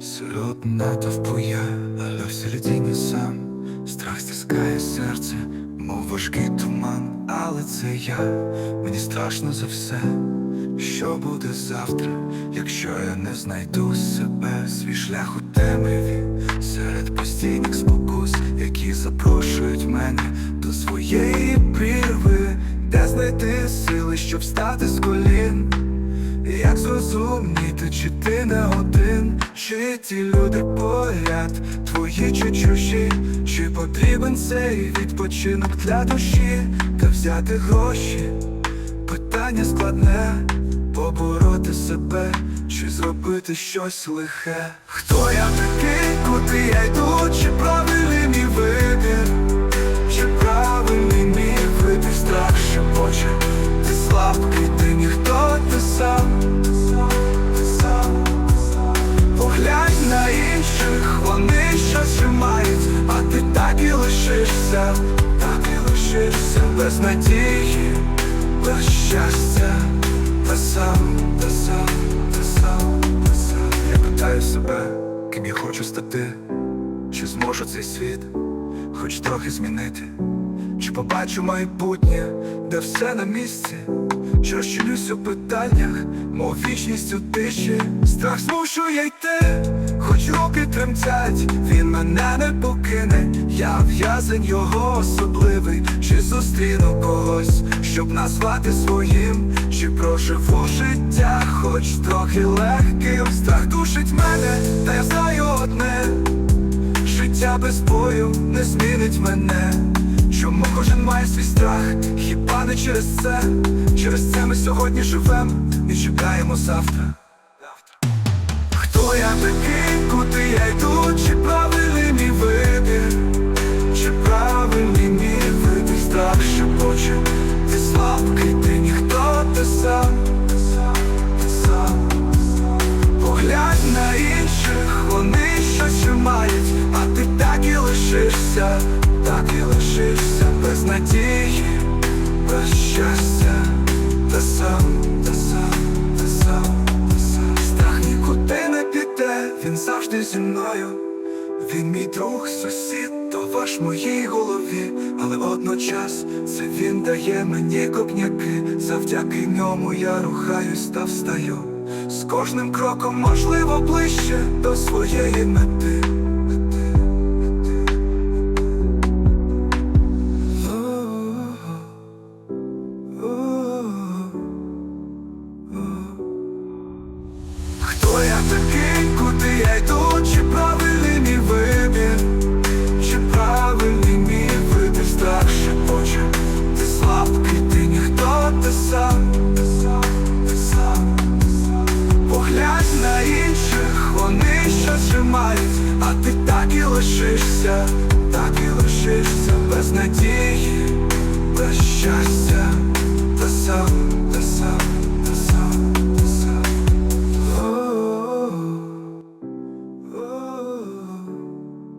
Слютна товпуя, але всередині сам. Страх стискає серце, мов важкий туман, але це я, мені страшно за все, що буде завтра, якщо я не знайду себе, свій шлях у темряві серед постійних спокус, які запрошують мене до своєї сили, щоб встати з колін. Як зрозуміти, чи ти не один, чи ті люди поряд, твої чи чужі, чи потрібен цей відпочинок для душі, та взяти гроші, питання складне, побороти себе, чи зробити щось лихе. Хто я такий, куди я йду, чи правильний мій вибір, лишишся, так і лишишся без надії, без щастя, та сам, та сам, та сам, та сам. Я питаю себе, ким я хочу стати, чи зможу цей світ хоч трохи змінити. Чи побачу майбутнє, де все на місці, чи розчинюсь у питаннях, мов вічність у тиші, страх змушує йти, хоч руки тремтять, він мене не я в'язень його особливий, чи зустріну когось, щоб назвати своїм, чи проживу життя, хоч трохи легким, страх душить мене, та я знаю одне. Життя без бою не змінить мене. Чому кожен має свій страх? Хіба не через це? Через це ми сьогодні живем і чекаємо завтра. Хто я такий, куди я лишишся, так і лишишся без надії, без щастя, та сам, та сам, та сам, та сам. Страх нікуди не піде, він завжди зі мною. Він мій друг, сусід, товариш в моїй голові, але водночас це він дає мені копняки. Завдяки ньому я рухаюсь та встаю. З кожним кроком можливо ближче до своєї мети. Хто я такий, куди я йду, чи правильний мій вибір, чи правильний мій вибір, страх шепоче, ти слабкий, ти ніхто, ти сам, ти сам, ти сам, ти сам. Поглянь на інших, вони щось ще мають, а ти так і лишишся, так і лишишся без надії,